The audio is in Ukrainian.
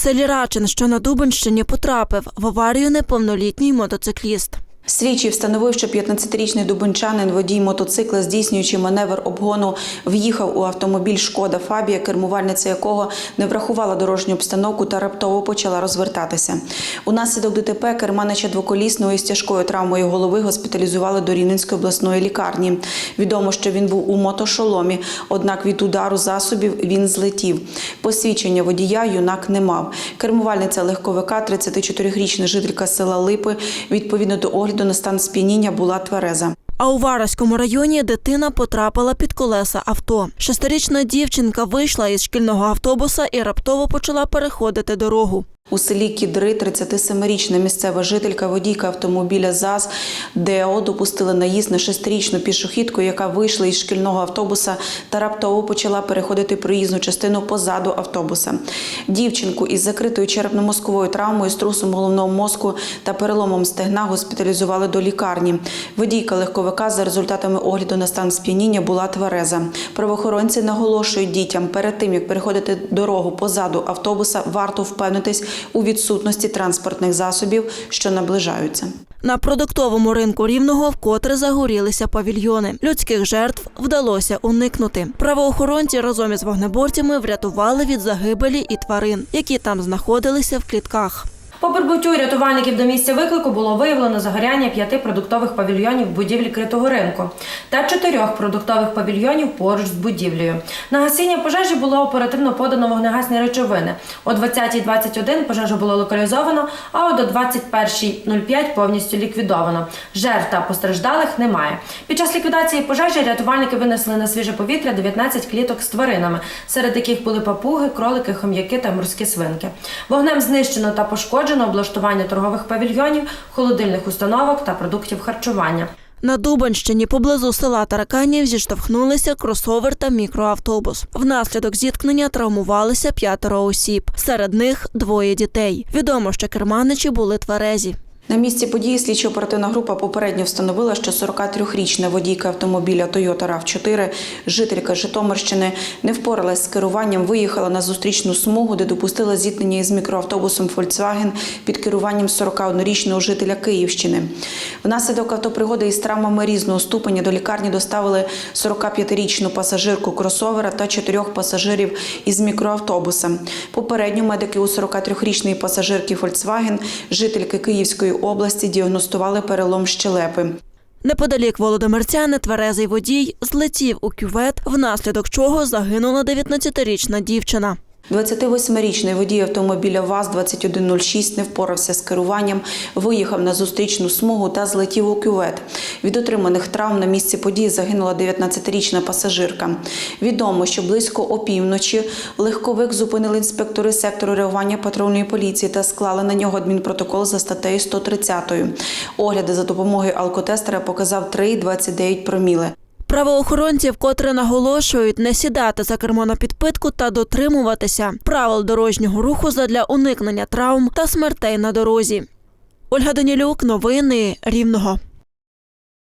селі Рачин, що на Дубенщині, потрапив в аварію неповнолітній мотоцикліст. Слідчий встановив, що 15-річний дубенчанин, водій мотоцикла, здійснюючи маневр обгону, в'їхав у автомобіль Шкода Фабія, кермувальниця якого не врахувала дорожню обстановку та раптово почала розвертатися. Унаслідок ДТП керманича двоколісного із тяжкою травмою голови госпіталізували до Рівненської обласної лікарні. Відомо, що він був у мотошоломі, однак від удару засобів він злетів. Посвідчення водія юнак не мав. Кермувальниця легковика, 34-річна жителька села Липи, відповідно до огляду на стан сп'яніння була твереза. А у Вараському районі дитина потрапила під колеса авто. Шестирічна дівчинка вийшла із шкільного автобуса і раптово почала переходити дорогу. У селі Кідри 37-річна місцева жителька водійка автомобіля ЗАЗ ДЕО допустила наїзд на шестирічну пішохідку, яка вийшла із шкільного автобуса та раптово почала переходити проїзну частину позаду автобуса. Дівчинку із закритою черепно-мозковою травмою, струсом головного мозку та переломом стегна госпіталізували до лікарні. Водійка легковика за результатами огляду на стан сп'яніння була твереза. Правоохоронці наголошують дітям перед тим, як переходити дорогу позаду автобуса, варто впевнитись у відсутності транспортних засобів, що наближаються. На продуктовому ринку рівного вкотре загорілися павільйони. Людських жертв вдалося уникнути. Правоохоронці разом із вогнеборцями врятували від загибелі і тварин, які там знаходилися в клітках. По прибуттю рятувальників до місця виклику було виявлено загоряння п'яти продуктових павільйонів в будівлі критого ринку та чотирьох продуктових павільйонів поруч з будівлею. На гасіння пожежі було оперативно подано вогнегасні речовини. О 20.21 пожежу було локалізовано, а о до 21.05 повністю ліквідовано. Жертв та постраждалих немає. Під час ліквідації пожежі рятувальники винесли на свіже повітря 19 кліток з тваринами, серед яких були папуги, кролики, хом'яки та морські свинки. Вогнем знищено та пошкоджено облаштування торгових павільйонів, холодильних установок та продуктів харчування. На Дубанщині поблизу села Тараканів зіштовхнулися кросовер та мікроавтобус. Внаслідок зіткнення травмувалися п'ятеро осіб. Серед них двоє дітей. Відомо, що керманичі були тверезі. На місці події слідчо-оперативна група попередньо встановила, що 43-річна водійка автомобіля Toyota RAV4, жителька Житомирщини, не впоралась з керуванням, виїхала на зустрічну смугу, де допустила зіткнення із мікроавтобусом Volkswagen під керуванням 41-річного жителя Київщини. Внаслідок автопригоди із травмами різного ступеня до лікарні доставили 45-річну пасажирку кросовера та чотирьох пасажирів із мікроавтобуса. Попередньо медики у 43-річної пасажирки Volkswagen, жительки Київської області, діагностували перелом щелепи. Неподалік Володимирця нетверезий водій злетів у кювет, внаслідок чого загинула 19-річна дівчина. 28-річний водій автомобіля ВАЗ-2106 не впорався з керуванням, виїхав на зустрічну смугу та злетів у кювет. Від отриманих травм на місці події загинула 19-річна пасажирка. Відомо, що близько опівночі легковик зупинили інспектори сектору реагування патрульної поліції та склали на нього адмінпротокол за статтею 130. Огляди за допомогою алкотестера показав 3,29 проміли. Правоохоронці вкотре наголошують не сідати за кермо на підпитку та дотримуватися правил дорожнього руху задля уникнення травм та смертей на дорозі. Ольга Данілюк, новини Рівного.